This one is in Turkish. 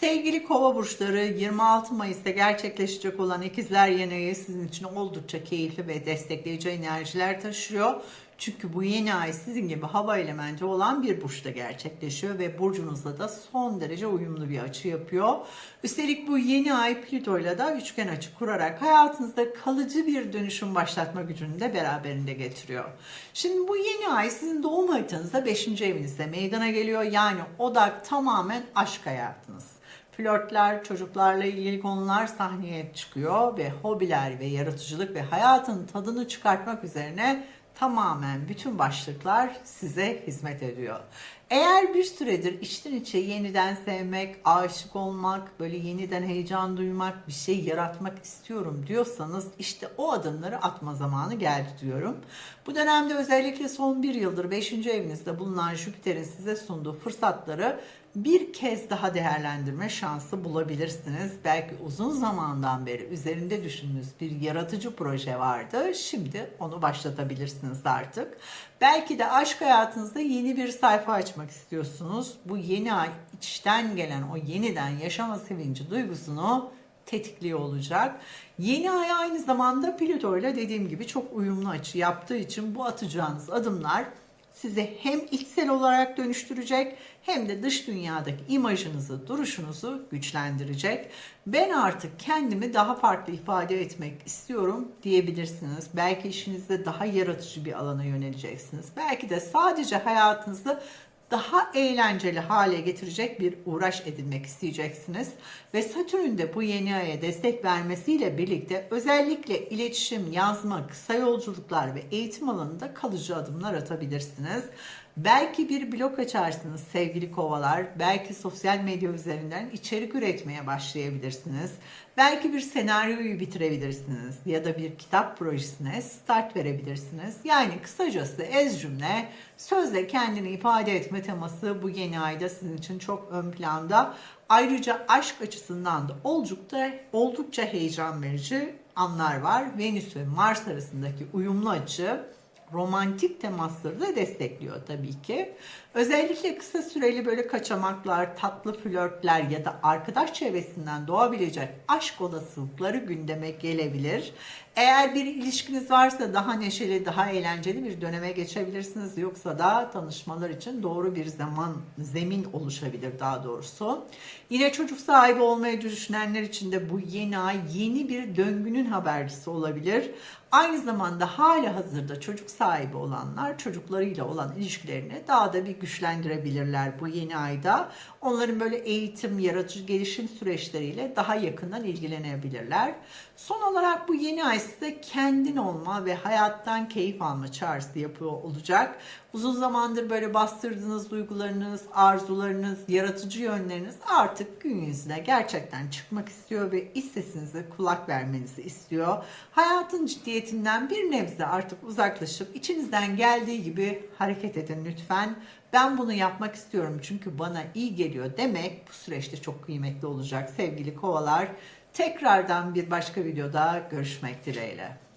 Sevgili kova burçları 26 Mayıs'ta gerçekleşecek olan ikizler yeni ayı sizin için oldukça keyifli ve destekleyici enerjiler taşıyor. Çünkü bu yeni ay sizin gibi hava elementi olan bir burçta gerçekleşiyor ve burcunuzla da son derece uyumlu bir açı yapıyor. Üstelik bu yeni ay Plüto'yla da üçgen açı kurarak hayatınızda kalıcı bir dönüşüm başlatma gücünü de beraberinde getiriyor. Şimdi bu yeni ay sizin doğum haritanızda 5. evinizde meydana geliyor. Yani odak tamamen aşk hayatınız. Flörtler, çocuklarla ilgili konular sahneye çıkıyor ve hobiler ve yaratıcılık ve hayatın tadını çıkartmak üzerine tamamen bütün başlıklar size hizmet ediyor. Eğer bir süredir içten içe yeniden sevmek, aşık olmak, böyle yeniden heyecan duymak, bir şey yaratmak istiyorum diyorsanız işte o adımları atma zamanı geldi diyorum. Bu dönemde özellikle son bir yıldır 5. evinizde bulunan Jüpiter'in size sunduğu fırsatları bir kez daha değerlendirme şansı bulabilirsiniz. Belki uzun zamandan beri üzerinde düşündüğünüz bir yaratıcı proje vardı. Şimdi onu başlatabilirsiniz artık. Belki de aşk hayatınızda yeni bir sayfa açmak istiyorsunuz. Bu yeni ay içten gelen o yeniden yaşama sevinci duygusunu tetikliyor olacak. Yeni ay aynı zamanda Plüto ile dediğim gibi çok uyumlu açı yaptığı için bu atacağınız adımlar sizi hem içsel olarak dönüştürecek hem de dış dünyadaki imajınızı, duruşunuzu güçlendirecek. Ben artık kendimi daha farklı ifade etmek istiyorum diyebilirsiniz. Belki işinizde daha yaratıcı bir alana yöneleceksiniz. Belki de sadece hayatınızda daha eğlenceli hale getirecek bir uğraş edinmek isteyeceksiniz. Ve Satürn de bu yeni aya destek vermesiyle birlikte özellikle iletişim, yazma, kısa yolculuklar ve eğitim alanında kalıcı adımlar atabilirsiniz. Belki bir blog açarsınız sevgili kovalar. Belki sosyal medya üzerinden içerik üretmeye başlayabilirsiniz. Belki bir senaryoyu bitirebilirsiniz ya da bir kitap projesine start verebilirsiniz. Yani kısacası ez cümle sözle kendini ifade etme teması bu yeni ayda sizin için çok ön planda. Ayrıca aşk açısından da oldukça, oldukça heyecan verici anlar var. Venüs ve Mars arasındaki uyumlu açı romantik temasları da destekliyor tabii ki. Özellikle kısa süreli böyle kaçamaklar, tatlı flörtler ya da arkadaş çevresinden doğabilecek aşk olasılıkları gündeme gelebilir. Eğer bir ilişkiniz varsa daha neşeli, daha eğlenceli bir döneme geçebilirsiniz. Yoksa da tanışmalar için doğru bir zaman, zemin oluşabilir daha doğrusu. Yine çocuk sahibi olmayı düşünenler için de bu yeni ay yeni bir döngünün habercisi olabilir. Aynı zamanda hali hazırda çocuk sahibi olanlar çocuklarıyla olan ilişkilerini daha da bir güçlendirebilirler bu yeni ayda. Onların böyle eğitim, yaratıcı gelişim süreçleriyle daha yakından ilgilenebilirler. Son olarak bu yeni ay size kendin olma ve hayattan keyif alma çağrısı yapıyor olacak. Uzun zamandır böyle bastırdığınız duygularınız, arzularınız, yaratıcı yönleriniz artık gün yüzüne gerçekten çıkmak istiyor ve iç sesinize kulak vermenizi istiyor. Hayatın ciddiyetinden bir nebze artık uzaklaşıp içinizden geldiği gibi hareket edin lütfen. Ben bunu yapmak istiyorum çünkü bana iyi geliyor demek bu süreçte çok kıymetli olacak sevgili kovalar. Tekrardan bir başka videoda görüşmek dileğiyle.